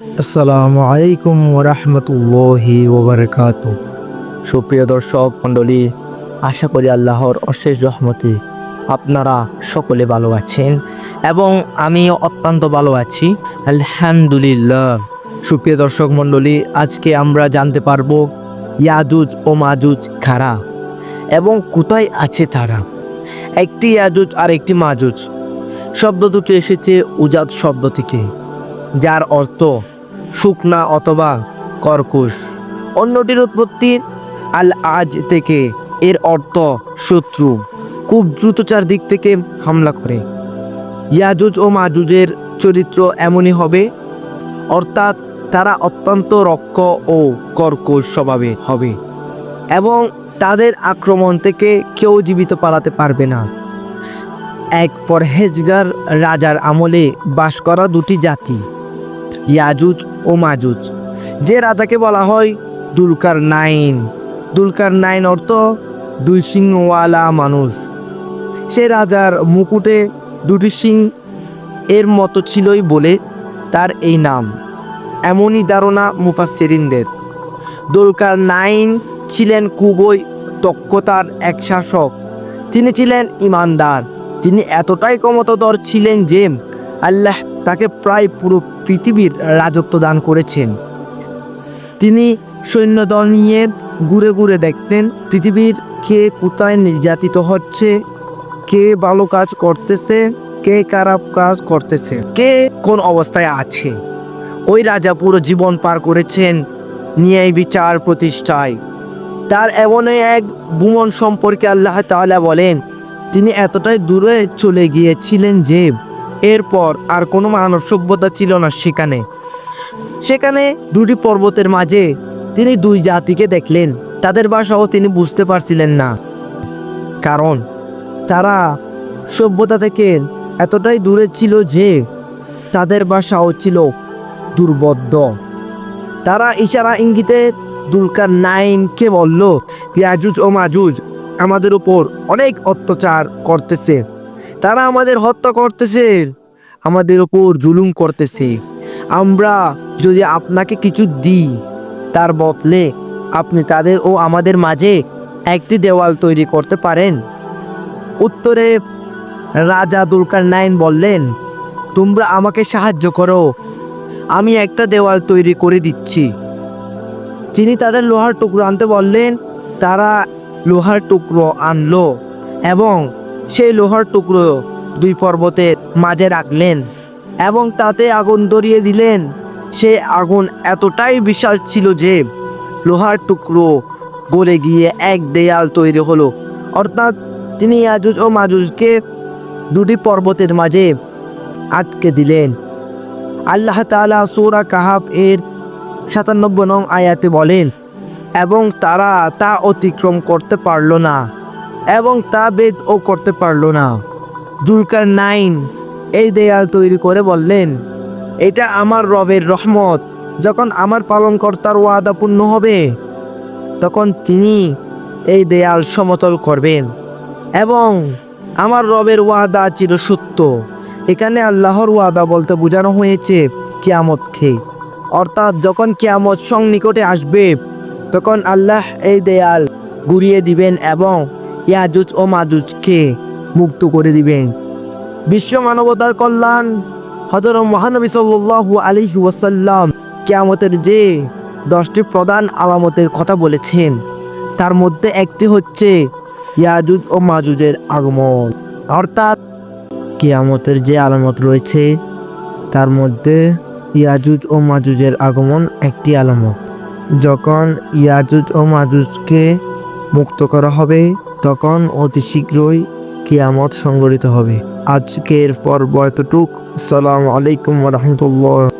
আসসালামু আলাইকুম ওরহমতুল্লাহি ওবরকাত সুপ্রিয় দর্শক, মণ্ডলী, আশা করি আল্লাহর অশেষ রহমতে আপনারা সকলে ভালো আছেন এবং আমি অত্যন্ত ভালো আছি। আলহামদুলিল্লাহ। সুপ্রিয় দর্শক, মণ্ডলী, আজকে আমরা জানতে পারব ইয়াজুজ ও মাজুজ খারা এবং কোথায় আছে তারা। একটি ইয়াজুজ আর একটি মাজুজ। শব্দ দুটো এসেছে উজাত শব্দ থেকে। যার অর্থ শুকনা অথবা কর্কশ। অন্যটির উৎপত্তি আল আজ থেকে, এর অর্থ শত্রু। খুব দ্রুত চারদিক থেকে হামলা করে। ইয়াজুজ ও মাজুজের চরিত্র এমনই হবে, অর্থাৎ তারা অত্যন্ত রক্ষ ও কর্কশ স্বভাবে হবে এবং তাদের আক্রমণ থেকে কেউ জীবিত পালাতে পারবে না। এক পরহেজগার রাজার আমলে বাস করা দুটি জাতি। ইয়াজুজ ও মাজুজ। যে রাজাকে বলা হয় দুলকার নাইন দুলকার নাইন অর্থ দুই সিংওয়ালা মানুষ। সে রাজার মুকুটে দুটি সিং এর মতো ছিলই বলে তার এই নাম। এমনই ধারণা মুফাসেরিনদের দুলকার নাইন ছিলেন খুবই দক্ষতার এক শাসক। তিনি ছিলেন ইমানদার। তিনি এতটাই ক্ষমতাধর ছিলেন যে আল্লাহ তাকে প্রায় পুরো পৃথিবীর রাজত্ব দান করেছেন। তিনি সৈন্যদল নিয়ে ঘুরে ঘুরে দেখতেন পৃথিবীর কে কোথায় নির্যাতিত হচ্ছে, কে ভালো কাজ করতেছে, কে খারাপ কাজ করতেছে, কে কোন অবস্থায় আছে। ওই রাজা পুরো জীবন পার করেছেন ন্যায় বিচার প্রতিষ্ঠায়। তার এমনই এক ভ্রমণ সম্পর্কে আল্লাহ তাআলা বলেন, তিনি এতটাই দূরে চলে গিয়েছিলেন যে এরপর আর কোনো মানব সভ্যতা ছিল না সেখানে। সেখানে দুটি পর্বতের মাঝে তিনি দুই জাতিকে দেখলেন। তাদের ভাষাও তিনি বুঝতে পারছিলেন না। কারণ তারা সভ্যতা থেকে এতটাই দূরে ছিল যে তাদের ভাষাও ছিল দুর্বদ্ধ তারা ইশারা ইঙ্গিতে দুলকার নাইনকে বলল, ইয়াজুজ ও মাজুজ, আমাদের উপর অনেক অত্যাচার করতেছে। তারা আমাদের হত্যা করতেছে। আমাদের ওপর জুলুম করতেছে। আমরা যদি আপনাকে কিছু দিই, তার বদলে আপনি তাদের ও আমাদের মাঝে একটি দেওয়াল তৈরি করতে পারেন। উত্তরে রাজা দুলকার নাইন বললেন, তোমরা আমাকে সাহায্য করো। আমি একটা দেওয়াল তৈরি করে দিচ্ছি। তিনি তাদের লোহার টুকরো আনতে বললেন, তারা লোহার টুকরো আনলো এবং সেই লোহার টুকরো দুই পর্বতের মাঝে রাখলেন এবং তাতে আগুন ধরিয়ে দিলেন। সে আগুন এতটাই বিশাল ছিল যে লোহার টুকরো গলে গিয়ে এক দেয়াল তৈরি হলো। অর্থাৎ তিনি ইয়াজুজ ও মাজুজকে দুটি পর্বতের মাঝে আটকে দিলেন। আল্লাহ তাআলা সূরা কাহাব এর সাতানব্বই নং আয়াতে বলেন, এবং তারা তা অতিক্রম করতে পারল না। এবং তা বেদ ও করতে পারল না। জুলকার নাইন এই দেয়াল তৈরি করে বললেন, এটা আমার রবের রহমত। যখন আমার পালনকর্তার ওয়াদা পূর্ণ হবে, তখন তিনি এই দেয়াল সমতল করবেন এবং আমার রবের ওয়াদা ছিল সত্য এখানে আল্লাহর ওয়াদা বলতে বোঝানো হয়েছে কিয়ামতকে অর্থাৎ যখন কিয়ামত সংনিকটে আসবে, তখন আল্লাহ এই দেয়াল ঘুরিয়ে দিবেন এবং ইয়াজুজ ও মাজুজকে মুক্ত করে দিবেন। বিশ্ব মানবতার কল্যাণ হজর মহানবী সাল্লাল্লাহু আলাইহি ওয়াসাল্লাম কিয়ামতের যে দশটি প্রধান আলামতের কথা বলেছেন, তার মধ্যে একটি হচ্ছে ইয়াজুজ ও মাজুজের আগমন। অর্থাৎ কেয়ামতের যে আলামত রয়েছে, তার মধ্যে ইয়াজুজ ও মাজুজের আগমন একটি আলামত। যখন ইয়াজুজ ও মাজুজকে মুক্ত করা হবে তখন অতি শীঘ্রই কিয়ামত সংগঠিত হবে। আজকের পর্ব এতটুক। সালাম আলাইকুম রহমতুল্লাহ।